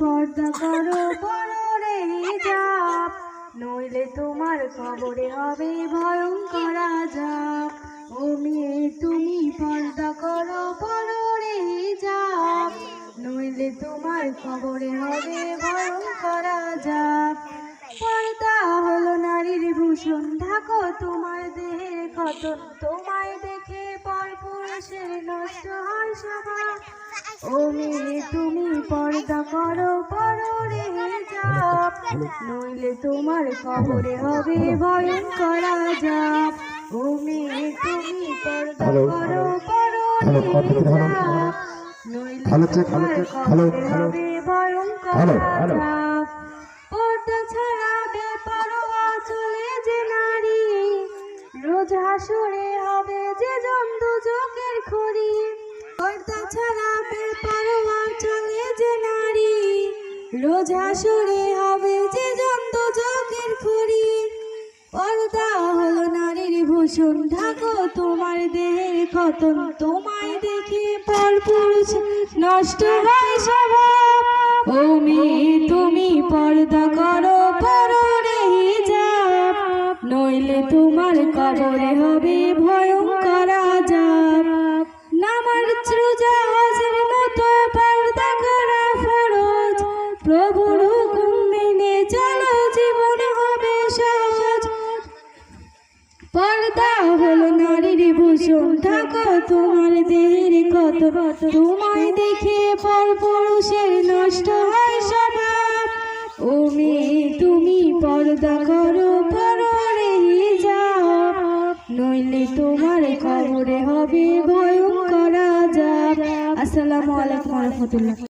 পর্দা করো পরে যাপ নইলে তোমার খবরে হবে ভয়ঙ্কর আজাব। ও মেয়ে, তুমি পর্দা করো পরে যাপ নইলে তোমার খবরে হবে ভয়ঙ্কর আজাব। পর্দা হলো নারীর ভূষণ। ঢাকো তোমার দেহের ক্ষতন তোমায় দেখে পর পুরুষের নষ্ট হয় স্বভাব ও মেয়ে, তুমি পর্দা করো পরে যাপ নইলে তোমার খবরে হবে ভয়ঙ্কর ও মেয়ে তুমি পর্দা করো কথা বলতে হ্যালো। যাপ নইলে তোমার খবরে। হবে ভয়ঙ্কর। আজাব পর্দা ছাড়া বেপরোয়া চলে যে নারী রোজ হাসুরে হবে যে জন্তু চোখের খড়ি পর্দা ছাড়া বেপরোয়া হাসুরে হবে যে জন্তু চোখের খড়ি। পর্দা হলো নারীর ভূষণ। ঢাকো তোমার দেহের খতন তোমায় দেখে পর নষ্ট হয় স্বভাব। ও তুমি পর্দা করো পরে যাব নইলে তোমার কবরে হবে ভয়ঙ্কর আজাব। পর্দা হলো নারীর ভূষণ। থাকো তোমার দেহের কত তোমায় দেখে পর পুরুষের নষ্ট হয় স্বভাব। ও মেয়ে, তুমি পর্দা করো পরে যাও। নইলে তোমার খবরে হবে ভয়ঙ্কর আজাব আসসালামু আলাইকুম রহমতুল্লাহ।